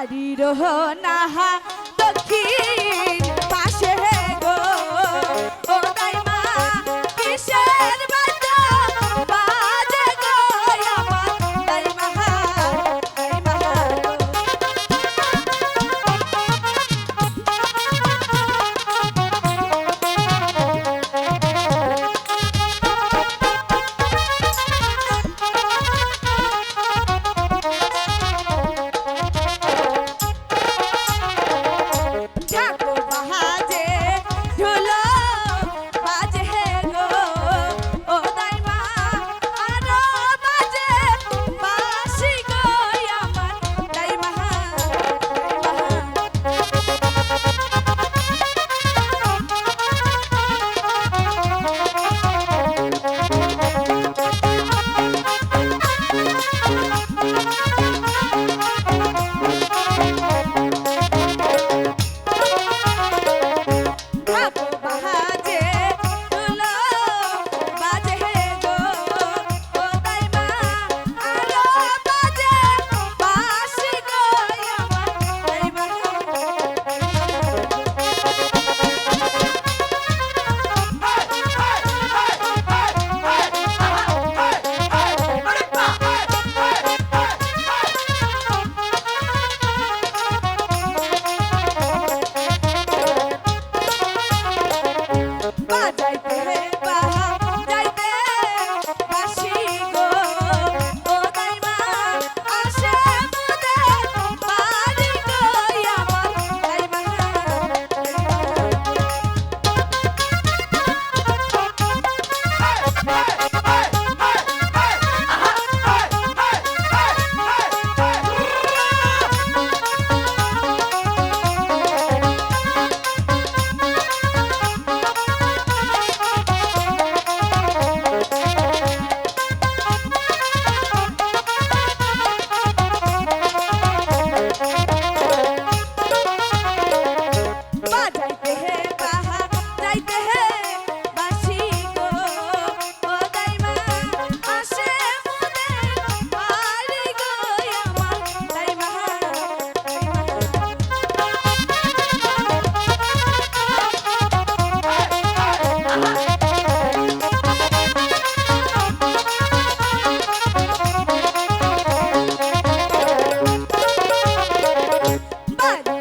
বাড়ির নাহা দক্ষিণ পাশে গো। ও দাইমা কিসের বাজা 慢。